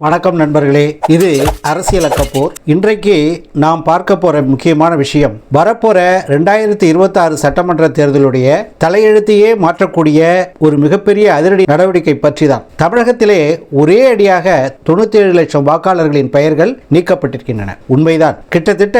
வணக்கம் நண்பர்களே இது அரசியல் அக்கப்போர் இன்றைக்கு நாம் பார்க்க போற முக்கியமான விஷயம் வரப்போற ரெண்டாயிரத்தி இருபத்தி ஆறு சட்டமன்ற தேர்தலுடைய தலையெழுத்தையே மாற்றக்கூடிய ஒரு மிகப்பெரிய அதிரடி நடவடிக்கை பற்றி தான் தமிழகத்திலே ஒரே அடியாக தொண்ணூத்தி ஏழு லட்சம் வாக்காளர்களின் பெயர்கள் நீக்கப்பட்டிருக்கின்றன. உண்மைதான். கிட்டத்தட்ட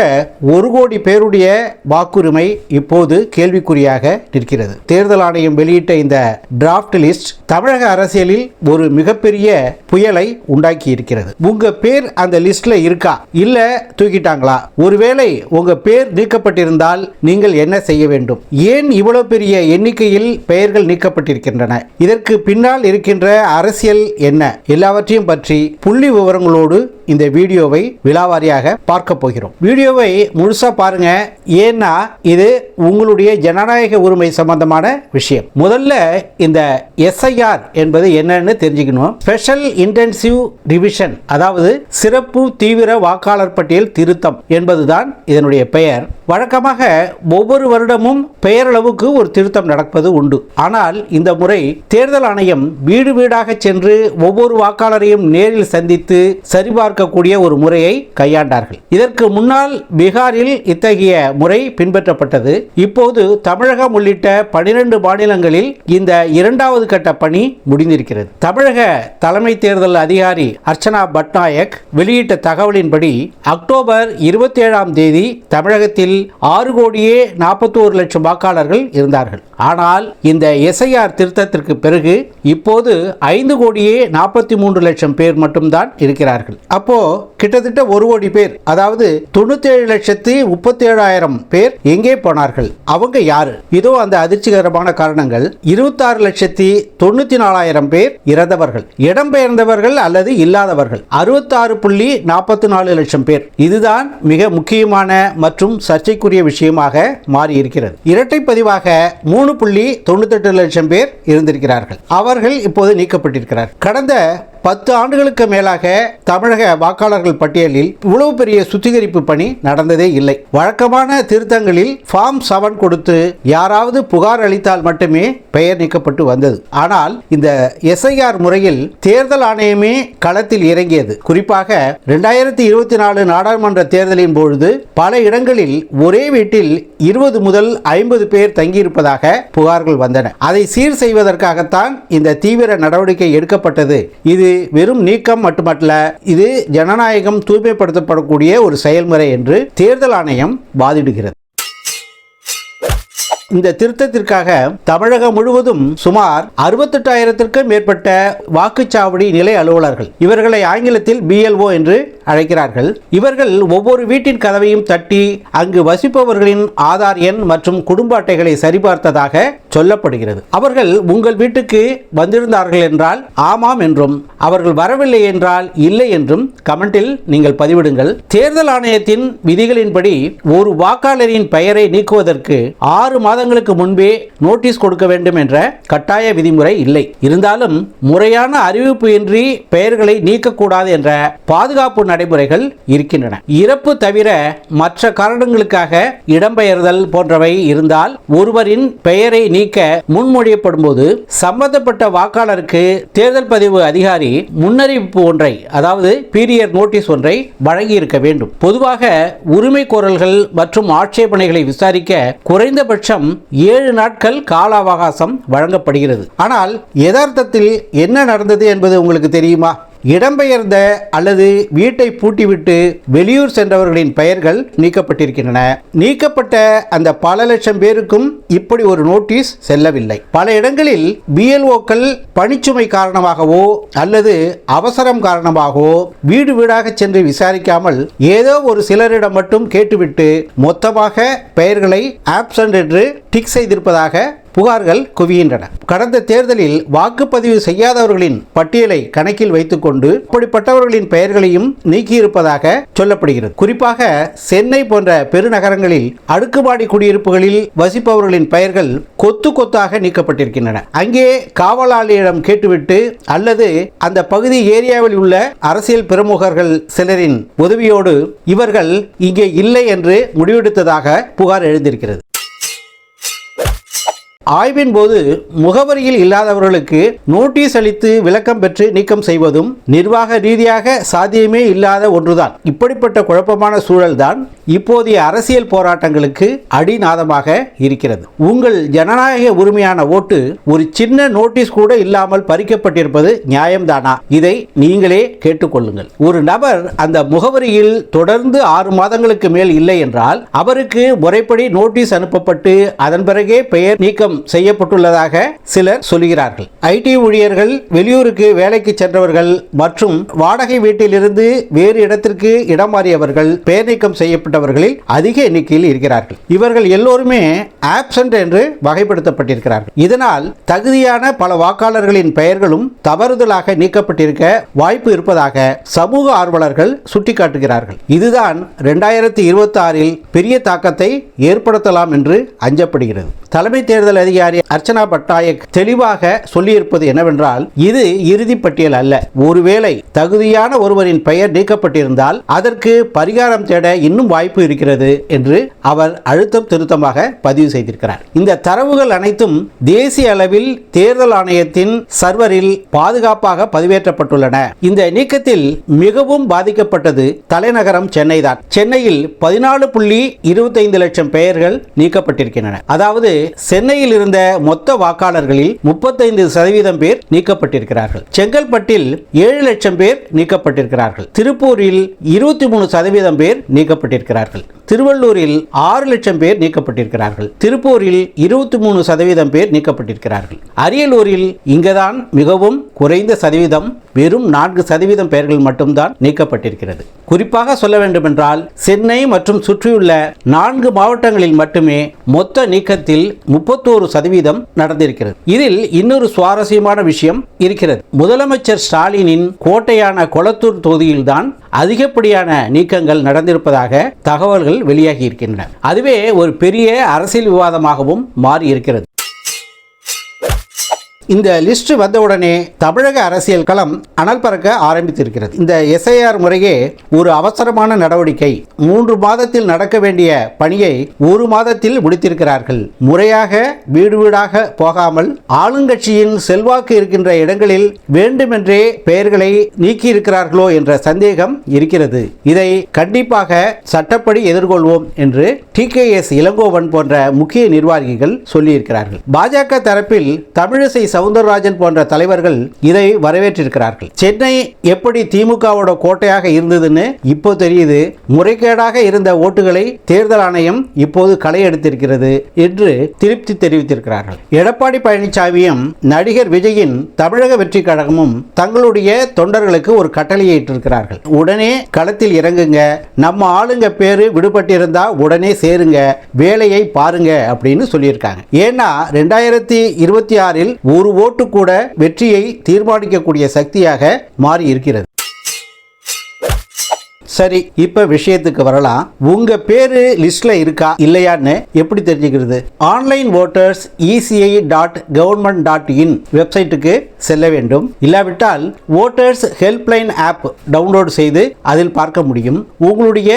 ஒரு கோடி பேருடைய வாக்குரிமை இப்போது கேள்விக்குறியாக நிற்கிறது. தேர்தல் ஆணையம் வெளியிட்ட இந்த டிராப்ட் லிஸ்ட் தமிழக அரசியலில் ஒரு மிகப்பெரிய புயலை உண்டாக்கி இருக்கிறது உங்க பேர் அந்த லிஸ்ட்ல இருக்கா? இல்ல தூக்கிட்டாங்களா? ஒருவேளை உங்க பேர் நீக்கப்பட்டிருந்தால் நீங்கள் என்ன செய்ய வேண்டும்? ஏன் இவ்வளவு பெரிய எண்ணிக்கையில் பெயர்கள் நீக்கப்பட்டிருக்கின்றன? இதற்கு பின்னால் இருக்கின்ற அரசியல் என்ன? எல்லாவற்றையும் பற்றி புள்ளி விவரங்களோடு இந்த வீடியோவை விலாவாரியாக பார்க்க போகிறோம். வீடியோவை முழுசா பாருங்க. ஏன்னா இது உங்களுடைய ஜனநாயக உரிமை சம்பந்தமான விஷயம். முதல்ல இந்த எஸ்ஐஆர் என்பது என்னன்னு தெரிஞ்சுக்கணும். ஸ்பெஷல் இன்டென்சிவ் டிவிஷன் அதாவது சிறப்பு தீவிர வாக்காளர் பட்டியல் திருத்தம் என்பதுதான் இதனுடைய பெயர். வழக்கமாக ஒவ்வொரு வருடமும் பெயரளவுக்கு ஒரு திருத்தம் நடப்பது உண்டு. ஆனால் இந்த முறை தேர்தல் ஆணையம் வீடு வீடாக சென்று ஒவ்வொரு வாக்காளரையும் நேரில் சந்தித்து பார்க்கக்கூடிய ஒரு முறையை கையாண்டார்கள். இதற்கு முன்னால் பீகாரில் இத்தகைய முறை பின்பற்றப்பட்டது. இப்போது தமிழகம் உள்ளிட்ட பனிரெண்டு மாநிலங்களில் இந்த இரண்டாவது கட்ட பணி முடிந்திருக்கிறது. தமிழக தலைமை தேர்தல் அதிகாரி அர்ச்சனா பட்நாயக் வெளியிட்ட தகவலின்படி அக்டோபர் இருபத்தி ஏழாம் தேதி தமிழகத்தில் ஆறு கோடியே நாற்பத்தோரு லட்சம் வாக்காளர்கள் இருந்தார்கள். ஆனால் இந்த எஸ்ஐஆர் திருத்தத்திற்கு பிறகு இப்போது ஐந்து கோடியே நாற்பத்தி மூன்று லட்சம் பேர் மட்டும்தான் இருக்கிறார்கள். அப்போ கிட்டத்தட்ட ஒரு கோடி பேர் அதாவது தொண்ணூத்தி லட்சத்தி முப்பத்தி ஏழாயிரம் பேர் எங்கே போனார்கள்? அவங்க யாரு? இதோ அந்த அதிர்ச்சிகரமான காரணங்கள். இருபத்தாறு லட்சத்தி தொண்ணூத்தி நாலாயிரம் பேர் இறந்தவர்கள். இடம்பெயர்ந்தவர்கள் அல்லது இல்லாதவர்கள். அறுபத்தாறு புள்ளி நாற்பத்தி நாலு லட்சம் பேர். இதுதான் மிக முக்கியமான மற்றும் சர்ச்சைக்குரிய விஷயமாக மாறி இருக்கிறது இரட்டை பதிவாக மூணு புள்ளி தொண்ணூத்தெட்டு லட்சம் பேர் இருந்திருக்கிறார்கள். அவர்கள் இப்போது நீக்கப்பட்டிருக்கிறார் கடந்த பத்து ஆண்டுகளுக்கு மேலாக தமிழக வாக்காளர்கள் பட்டியலில் இவ்வளவு பெரிய சுத்திகரிப்பு பணி நடந்ததே இல்லை. வழக்கமான திருத்தங்களில் ஃபார்ம் செவன் கொடுத்து யாராவது புகார் அளித்தால் மட்டுமே பெயர் நீக்கப்பட்டு வந்தது. ஆனால் இந்த எஸ்ஐஆர் முறையில் தேர்தல் ஆணையமே களத்தில் இறங்கியது. குறிப்பாக இரண்டாயிரத்தி இருபத்தி நாலு நாடாளுமன்ற தேர்தலின் பொழுது பல இடங்களில் ஒரே வீட்டில் இருபது முதல் ஐம்பது பேர் தங்கியிருப்பதாக புகார்கள் வந்தன. அதை சீர் செய்வதற்காகத்தான் இந்த தீவிர நடவடிக்கை எடுக்கப்பட்டது. இது வெறும் நீக்கம் மட்டுமல்ல இது ஜனநாயகம் தூய்மைப்படுத்தப்படக்கூடிய ஒரு செயல்முறை என்று தேர்தல் ஆணையம் வாதிடுகிறது. இந்த திருத்தத்திற்காக தமிழகம் முழுவதும் சுமார் அறுபத்தெட்டாயிரத்திற்கும் மேற்பட்ட வாக்குச்சாவடி நிலை அலுவலர்கள் இவர்களை ஆங்கிலத்தில் பிஎல்ஓ என்று அழைக்கிறார்கள். இவர்கள் ஒவ்வொரு வீட்டின் கதவையும் தட்டி அங்கு வசிப்பவர்களின் ஆதார் எண் மற்றும் குடும்ப அட்டைகளை சரிபார்த்ததாக சொல்லப்படுகிறது. அவர்கள் உங்கள் வீட்டுக்கு வந்திருந்தார்கள் என்றால் ஆமாம் என்றும் அவர்கள் வரவில்லை என்றால் இல்லை என்றும் கமெண்டில் நீங்கள் பதிவிடுங்கள். தேர்தல் ஆணையத்தின் விதிகளின்படி ஒரு வாக்காளரின் பெயரை நீக்குவதற்கு ஆறு மாதங்களுக்கு முன்பே நோட்டீஸ் கொடுக்க வேண்டும் என்ற கட்டாய விதிமுறை இல்லை. இருந்தாலும் முறையான அறிவிப்பு இன்றி பெயர்களை நீக்கக்கூடாது என்ற பாதுகாப்பு நடைமுறைகள் இருக்கின்றன. இறப்பு தவிர மற்ற காரணங்களுக்காக இடம்பெயர்தல் போன்றவை இருந்தால் ஒருவரின் பெயரை நீக்க முன்மொழியப்படும் போது சம்பந்தப்பட்ட வாக்காளருக்கு தேர்தல் பதிவு அதிகாரி முன்னறிவிப்பு ஒன்றை அதாவது பீரியர் நோட்டீஸ் ஒன்றை வழங்கி இருக்க வேண்டும். பொதுவாக உரிமை கோரல்கள் மற்றும் ஆட்சேபனைகளை விசாரிக்க குறைந்தபட்சம் ஏழு நாட்கள் கால அவகாசம் வழங்கப்படுகிறது. ஆனால் யதார்த்தத்தில் என்ன நடந்தது என்பது உங்களுக்கு தெரியுமா? இடம்பெயர்ந்த அல்லது வீட்டை பூட்டிவிட்டு வெளியூர் சென்றவர்களின் பெயர்கள் நீக்கப்பட்டிருக்கின்றன. நீக்கப்பட்ட அந்த பல லட்சம் பேருக்கும் இப்படி ஒரு நோட்டீஸ் செல்லவில்லை. பல இடங்களில் பிஎல்ஓக்கள் பணிச்சுமை காரணமாகவோ அல்லது அவசரம் காரணமாகவோ வீடு வீடாக சென்று விசாரிக்காமல் ஏதோ ஒரு சிலரிடம் மட்டும் கேட்டுவிட்டு மொத்தமாக பெயர்களை ஆப்சன்ட் என்று டிக் செய்திருப்பதாக புகார்கள் குவிகின்றன. கடந்த தேர்தலில் வாக்குப்பதிவு செய்யாதவர்களின் பட்டியலை கணக்கில் வைத்துக்கொண்டு அப்படிப்பட்டவர்களின் பெயர்களையும் நீக்கியிருப்பதாக சொல்லப்படுகிறது. குறிப்பாக சென்னை போன்ற பெருநகரங்களில் அடுக்குமாடி குடியிருப்புகளில் வசிப்பவர்களின் பெயர்கள் கொத்து கொத்தாக நீக்கப்பட்டிருக்கின்றன. அங்கே காவலாளியிடம் கேட்டுவிட்டு அல்லது அந்த பகுதி ஏரியாவில் உள்ள அரசியல் பிரமுகர்கள் சிலரின் உதவியோடு இவர்கள் இங்கே இல்லை என்று முடிவெடுத்ததாக புகார் எழுந்திருக்கிறது. ஆய்வின் போது முகவரியில் இல்லாதவர்களுக்கு நோட்டீஸ் அளித்து விளக்கம் பெற்று நீக்கம் செய்வதும் நிர்வாக ரீதியாக சாத்தியமே இல்லாத ஒன்றுதான். இப்படிப்பட்ட குழப்பமான சூழல்தான் இப்போதைய அரசியல் போராட்டங்களுக்கு அடிநாதமாக இருக்கிறது. உங்கள் ஜனநாயக உரிமையான ஓட்டு ஒரு சின்ன நோட்டீஸ் கூட இல்லாமல் பறிக்கப்பட்டிருப்பது நியாயம்தானா? இதை நீங்களே கேட்டுக்கொள்ளுங்கள். ஒரு நபர் அந்த முகவரியில் தொடர்ந்து ஆறு மாதங்களுக்கு மேல் இல்லை என்றால் அவருக்கு முறைப்படி நோட்டீஸ் அனுப்பப்பட்டு அதன் பிறகே பெயர் நீக்கம் செய்யப்பட்டுள்ளதாக சிலர் சொல்கிறார்கள் ஐடி ஊழியர்கள் வெளியூருக்கு வேலைக்கு சென்றவர்கள் மற்றும் வாடகை வீட்டிலிருந்து வேறு இடத்திற்கு இடம் மாறியவர்கள் பெயர் நீக்கம் செய்யப்பட்டவர்களில் அதிக எண்ணிக்கையில் இருக்கிறார்கள். இவர்கள் எல்லோருமே ஆப்சண்ட் என்று வகைப்படுத்தப்பட்டிருக்கிறார்கள். இதனால் தகுதியான பல வாக்காளர்களின் பெயர்களும் தவறுதலாக நீக்கப்பட்டிருக்க வாய்ப்பு இருப்பதாக சமூக ஆர்வலர்கள் சுட்டிக்காட்டுகிறார்கள். இதுதான் இரண்டாயிரத்தி இருபத்தி ஆறில் பெரிய தாக்கத்தை ஏற்படுத்தலாம் என்று அஞ்சப்படுகிறது. தலைமை தேர்தல் அதிகாரி அர்ச்சனா பட்நாயக் தெளிவாக சொல்லியிருப்பது என்னவென்றால் இது இறுதி பட்டியல் அல்ல. ஒருவேளை தகுதியான ஒருவரின் பெயர் நீக்கப்பட்டிருந்தால் அதற்கு பரிகாரம் தேட இன்னும் வாய்ப்பு இருக்கிறது என்று அவர் அழுத்தம் திருத்தமாக பதிவு செய்திருக்கிறார். இந்த தரவுகள் அனைத்தும் தேசிய அளவில் தேர்தல் ஆணையத்தின் சர்வரில் பாதுகாப்பாக பதிவேற்றப்பட்டுள்ளன. இந்த நீக்கத்தில் மிகவும் பாதிக்கப்பட்டது தலைநகரம் சென்னை தான். சென்னையில் பதினாலு புள்ளி இருபத்தைந்து லட்சம் பெயர்கள் நீக்கப்பட்டிருக்கின்றன. அதாவது சென்னையில் இருந்த மொத்த வாக்காளர்களில் முப்பத்தைந்து சதவீதம் பேர் நீக்கப்பட்டிருக்கிறார்கள். செங்கல்பட்டில் ஏழு லட்சம் பேர் நீக்கப்பட்டிருக்கிறார்கள். திருப்பூரில் இருபத்தி மூணு சதவீதம் பேர் நீக்கப்பட்டிருக்கிறார்கள். திருவள்ளூரில் ஆறு லட்சம் பேர் நீக்கப்பட்டிருக்கிறார்கள். திருப்பூரில் இருபத்தி மூணு சதவீதம் பேர் நீக்கப்பட்டிருக்கிறார்கள். அரியலூரில் இங்குதான் மிகவும் குறைந்த சதவீதம் வெறும் நான்கு சதவீதம் பெயர்கள் மட்டும்தான் நீக்கப்பட்டிருக்கிறது. குறிப்பாக சொல்ல வேண்டுமென்றால் சென்னை மற்றும் சுற்றியுள்ள நான்கு மாவட்டங்களில் மட்டுமே மொத்த நீக்கத்தில் முப்பத்தோரு சதவீதம் நடந்திருக்கிறது. இதில் இன்னொரு சுவாரஸ்யமான விஷயம் இருக்கிறது. முதலமைச்சர் ஸ்டாலினின் கோட்டையான கொளத்தூர் தொகுதியில்தான் அதிகப்படியான நீக்கங்கள் நடந்திருப்பதாக தகவல்கள் வெளியாகி இருக்கின்றன. அதுவே ஒரு பெரிய அரசியல் விவாதமாகவும் மாறி இருக்கிறது இந்த லிஸ்ட் வந்தவுடனே தமிழக அரசியல் களம் அனல் பறக்க ஆரம்பித்திருக்கிறது. இந்த எஸ்ஐஆர் முறையே ஒரு அவசரமான நடவடிக்கை. மூன்று மாதத்தில் நடக்க வேண்டிய பணியை ஒரு மாதத்தில் முடித்திருக்கிறார்கள். முறையாக வீடு வீடாக போகாமல் ஆளுங்கட்சியின் செல்வாக்கு இருக்கின்ற இடங்களில் வேண்டுமென்றே பெயர்களை நீக்கியிருக்கிறார்களோ என்ற சந்தேகம் இருக்கிறது. இதை கண்டிப்பாக சட்டப்படி எதிர்கொள்வோம் என்று டி கே எஸ் இளங்கோவன் போன்ற முக்கிய நிர்வாகிகள் சொல்லியிருக்கிறார்கள். பாஜக தரப்பில் தமிழிசை சவுந்தரராஜன் போன்ற தலைவர்கள் இதை வரவேற்றிருக்கிறார்கள். சென்னை எப்படி திமுகவோட கோட்டையாக இருந்ததுன்னு இப்போ தெரியுது. முறைகேடாக இருந்த ஓட்டுகளை தேர்தல் ஆணையம் இப்போது களை எடுத்திருக்கிறது என்று திருப்தி தெரிவித்திருக்கிறார்கள். எடப்பாடி பழனிசாமியும் நடிகர் விஜயின் தமிழக வெற்றி கழகமும் தங்களுடைய தொண்டர்களுக்கு ஒரு கட்டளையை இட்டிருக்கிறார்கள். உடனே களத்தில் இறங்குங்க. நம்ம ஆளுங்க பேரு விடுபட்டிருந்தா உடனே சேருங்க. வேலையை பாருங்க அப்படின்னு சொல்லியிருக்காங்க. ஏன்னா ரெண்டாயிரத்தி இருபத்தி ஆறில் ஒரு ஒரு ஓட்டு கூட வெற்றியை தீர்மானிக்கக்கூடிய சக்தியாக மாறி இருக்கிறது சரி இப்ப விஷயத்துக்கு வரலாம். உங்க பேரு லிஸ்ட்ல இருக்கா இல்லையான்னு எப்படி தெரிஞ்சுக்கிறது? Online voters ECI dot government dot in வெப்சைட்டுக்கு செல்ல வேண்டும். இல்லாவிட்டால் ஓட்டர்ஸ் ஹெல்ப்லைன் ஆப் டவுன்லோட் செய்து அதில் பார்க்க முடியும். உங்களுடைய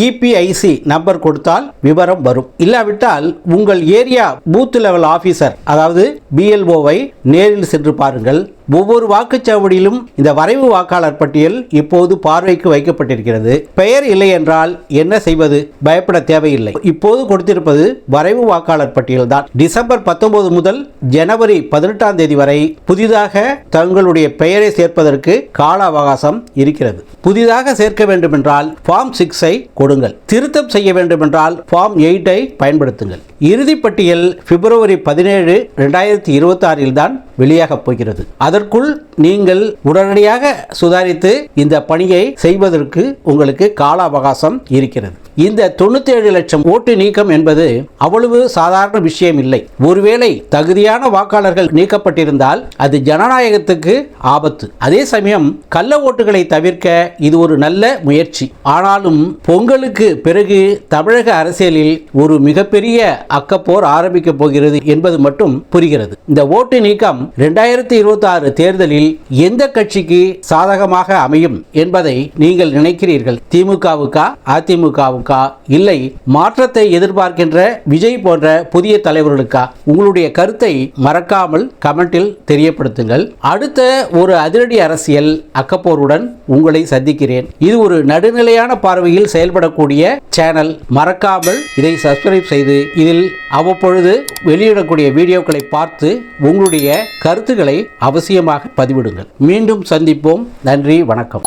இபிஐசி நம்பர் கொடுத்தால் விவரம் வரும். இல்லாவிட்டால் உங்கள் ஏரியா பூத் லெவல் ஆபீசர் அதாவது பிஎல்ஓவை நேரில் சென்று பாருங்கள். ஒவ்வொரு வாக்குச்சாவடியிலும் இந்த வரைவு வாக்காளர் பட்டியல் இப்போது பார்வைக்கு வைக்கப்பட்டிருக்கிறது. பெயர் இல்லை என்றால் என்ன செய்வது? பயப்பட தேவையில்லை. இப்போது கொடுத்திருப்பது வரைவு வாக்காளர் பட்டியல் தான். டிசம்பர் பத்தொன்பது முதல் ஜனவரி பதினெட்டாம் தேதி வரை புதிதாக தங்களுடைய பெயரை சேர்ப்பதற்கு கால அவகாசம் இருக்கிறது. புதிதாக சேர்க்க வேண்டுமென்றால் ஃபார்ம் சிக்ஸை கொடுங்கள். திருத்தம் செய்ய வேண்டுமென்றால் ஃபார்ம் எயிட்டை பயன்படுத்துங்கள். இறுதிப்பட்டியல் பிப்ரவரி பதினேழு ரெண்டாயிரத்தி இருபத்தி ஆறில் தான் வெளியாகப் போகிறது. அதற்குள் நீங்கள் உடனடியாக சுதாரித்து இந்த பணியை செய்வதற்கு உங்களுக்கு கால அவகாசம் இருக்கிறது. இந்த தொண்ணூத்தேழு லட்சம் ஓட்டு நீக்கம் என்பது அவ்வளவு சாதாரண விஷயம் இல்லை. ஒருவேளை தகுதியான வாக்காளர்கள் நீக்கப்பட்டிருந்தால் அது ஜனநாயகத்துக்கு ஆபத்து. அதே சமயம் கள்ள ஓட்டுகளை தவிர்க்க இது ஒரு நல்ல முயற்சி. ஆனாலும் பொங்கலுக்கு பிறகு தமிழக அரசியலில் ஒரு மிகப்பெரிய அக்கப்போர் ஆரம்பிக்கப் போகிறது என்பது மட்டும் புரிகிறது. இந்த ஓட்டு நீக்கம் இரண்டாயிரத்தி இருபத்தி ஆறு தேர்தலில் எந்த கட்சிக்கு சாதகமாக அமையும் என்பதை நீங்கள் நினைக்கிறீர்கள்? திமுகவுக்கா அதிமுகவும் திமுகவுக்கா இல்லை. மாற்றத்தை எதிர்பார்க்கின்ற விஜய் போன்ற புதிய தலைவர்களுக்கா? உங்களுடைய கருத்தை மறக்காமல் கமெண்டில் தெரியப்படுத்துங்கள். அடுத்த ஒரு அதிரடி அரசியல் அக்கப்போருடன் உங்களை சந்திக்கிறேன். இது ஒரு நடுநிலையான பார்வையில் செயல்படக்கூடிய சேனல். மறக்காமல் இதை சப்ஸ்கிரைப் செய்து இதில் அவ்வப்பொழுது வெளியிடக்கூடிய வீடியோக்களை பார்த்து உங்களுடைய கருத்துக்களை அவசியமாக பதிவிடுங்கள். மீண்டும் சந்திப்போம். நன்றி வணக்கம்.